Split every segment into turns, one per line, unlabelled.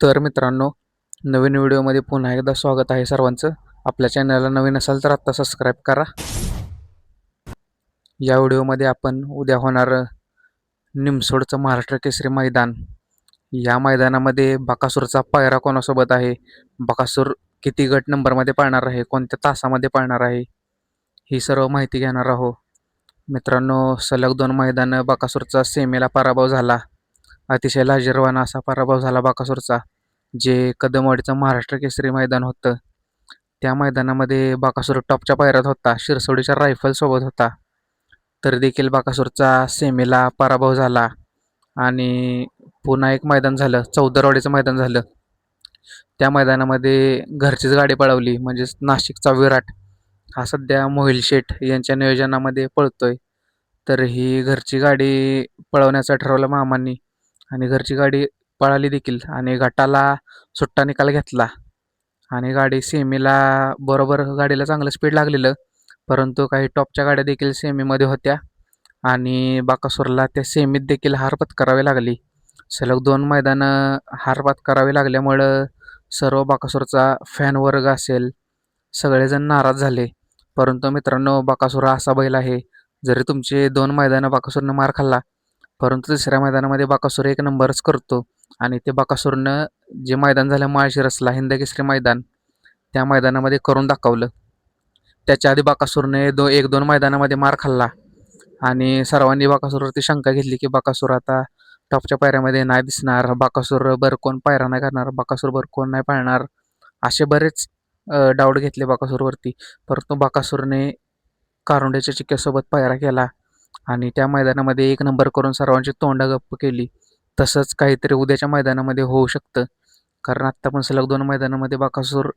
तर मित्रांनो नवीन व्हिडिओमध्ये पुन्हा एकदा स्वागत आहे सर्वांचं. आपल्या चॅनलला नवीन असाल तर आत्ता सबस्क्राईब करा. या व्हिडिओमध्ये आपण उद्या होणारं निमसोडचं महाराष्ट्र केसरी मैदान. या मैदानामध्ये बकासूरचा पायरा कोणासोबत आहे? बकासूर किती गट नंबरमध्ये पाळणार आहे? कोणत्या तासामध्ये पाळणार आहे? ही सर्व माहिती घेणार आहोत. मित्रांनो सलग दोन मैदानं बकासूरचा सेमीला पराभव झाला. अतिशय लाजिरवाना असा पराभव झाला बाकासूरचा जे कदमवाडीचं महाराष्ट्र केसरी मैदान होतं. त्या मैदानामध्ये बाकासूर टॉपच्या पायऱ्यात होता शिरसोडीच्या रायफलसोबत होता. तर देखील बाकासूरचा सेमीला पराभव झाला आणि पुन्हा एक मैदान झालं चौदरवाडीचं मैदान झालं. त्या मैदानामध्ये घरचीच गाडी पळवली म्हणजेच नाशिकचा विराट. हा सध्या मोहिल शेठ यांच्या नियोजनामध्ये पळतोय. तर ही घरची गाडी पळवण्याचं ठरवलं मामांनी. आणि घरची गाडी पळाली देखील. आणि गटाला सुट्टा निकाल घेतला. आणि गाडी सेमीला बरोबर गाडीला चांगलं स्पीड लागलेलं. परंतु काही टॉपच्या गाड्या देखील सेमीमध्ये होत्या. आणि बाकासूरला त्या सेमीत देखील हार पत्करावी लागली. सलग दोन मैदानं हार पत्करावी लागल्यामुळं सर्व बाकासूरचा फॅन वर्ग असेल. सगळेजण नाराज झाले. परंतु मित्रांनो बाकासूर असा बैल आहे. जरी तुमचे दोन मैदानं बाकासूरनं मार खाल्ला परंतु दुसऱ्या मैदानामध्ये बाकासूर एक नंबरच करतो. आणि ते बाकासूरनं जे मैदान झालं माळशिरसला हिंदकेसरी मैदान त्या मैदानामध्ये करून दाखवलं. त्याच्या आधी बाकासूरने दो एक दोन मैदानामध्ये मार खाल्ला. आणि सर्वांनी बाकासूरवरती शंका घेतली की बाकासूर आता टॉपच्या पायऱ्यामध्ये नाही दिसणार बाकासूर बर कोण पायरा नाही करणार बाकासूर बर कोण नाही पाळणार असे बरेच डाऊट घेतले बाकासूरवरती. परंतु बाकासूरने कारुंड्याच्या चिक्क्यासोबत पायरा केला. आणि त्या मैदानामध्ये एक नंबर करून सर्वांची तोंड गप्प केली. तसंच काहीतरी उद्याच्या मैदानामध्ये होऊ शकतं. कारण आत्ता पण सलग दोन मैदानामध्ये बाकासूर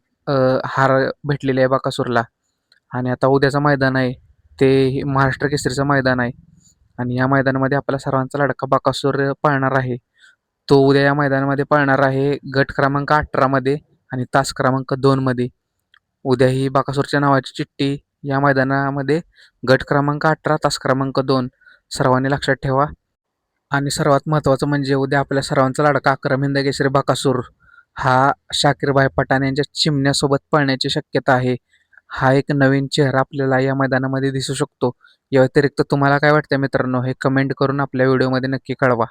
हार भेटलेले आहे बाकासूरला. आणि आता उद्याचं मैदान आहे. ते महाराष्ट्र केसरीचं मैदान आहे. आणि या मैदानामध्ये आपल्या सर्वांचा लढका बाकासूर पाळणार आहे. तो उद्या या मैदानामध्ये पाळणार आहे गट क्रमांक अठरामध्ये आणि तास क्रमांक दोनमध्ये. उद्या ही बाकासूरच्या नावाची चिठ्ठी या मैदानामध्ये गट क्रमांक अठरा तास क्रमांक दोन सर्वांनी लक्षात ठेवा. आणि सर्वात महत्त्वाचं म्हणजे उद्या आपल्या सर्वांचा लाडका अक्रम हिंद बाकासूर हा शाकीरभाई पठाण यांच्या चिमण्यासोबत पळण्याची शक्यता आहे. हा एक नवीन चेहरा आपल्याला या मैदानामध्ये दिसू शकतो. या व्यतिरिक्त तुम्हाला काय वाटतं मित्रांनो हे कमेंट करून आपल्या व्हिडिओमध्ये नक्की कळवा.